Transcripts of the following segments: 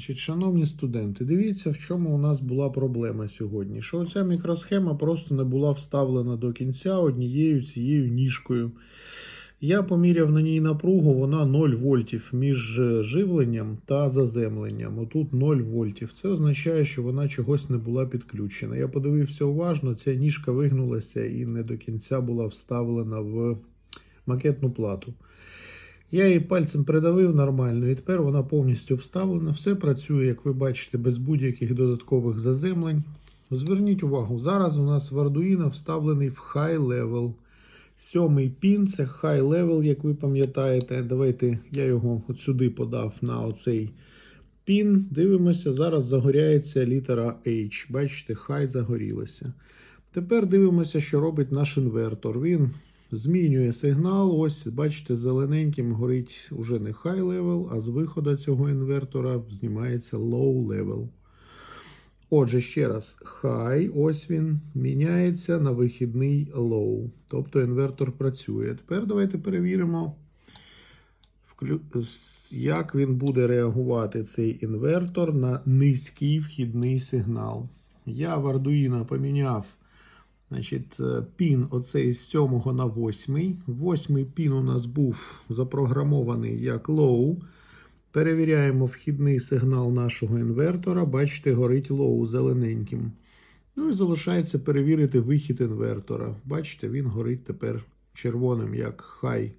Значить, шановні студенти, дивіться, в чому у нас була проблема сьогодні. Що оця мікросхема просто не була вставлена до кінця однією цією ніжкою. Я поміряв на ній напругу, вона 0 вольтів між е, живленням та заземленням. Отут 0 вольтів. Це означає, що вона чогось не була підключена. Я подивився уважно, ця ніжка вигнулася і не до кінця була вставлена в макетну плату. Я її пальцем придавив нормально, і тепер вона повністю вставлена. Все працює, як ви бачите, без будь-яких додаткових заземлень. Зверніть увагу, зараз у нас в Arduino вставлений в High Level. Сьомий пін це High Level, як ви пам'ятаєте. Давайте я його от сюди подав на оцей пін. Дивимося, зараз загоряється літера H. Бачите, High загорілася. Тепер дивимося, що робить наш інвертор. Він змінює сигнал. Ось, бачите, зелененьким горить уже не high level, а з виходу цього інвертора знімається low level. Отже, ще раз, high, ось він міняється на вихідний low. Тобто інвертор працює. Тепер давайте перевіримо, як він буде реагувати цей інвертор на низький вхідний сигнал. Я в Arduino поміняв Значить, е, пін оцей з 7 на 8. Восьмий пін у нас був запрограмований як low. Перевіряємо вхідний сигнал нашого інвертора. Бачите, горить low зелененьким. Ну і залишається перевірити вихід інвертора. Бачите, він горить тепер червоним, як high.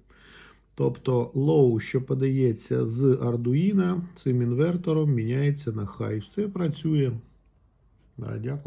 Тобто low, що подається з Arduino, цим інвертором міняється на high. Все працює. Да, дякую.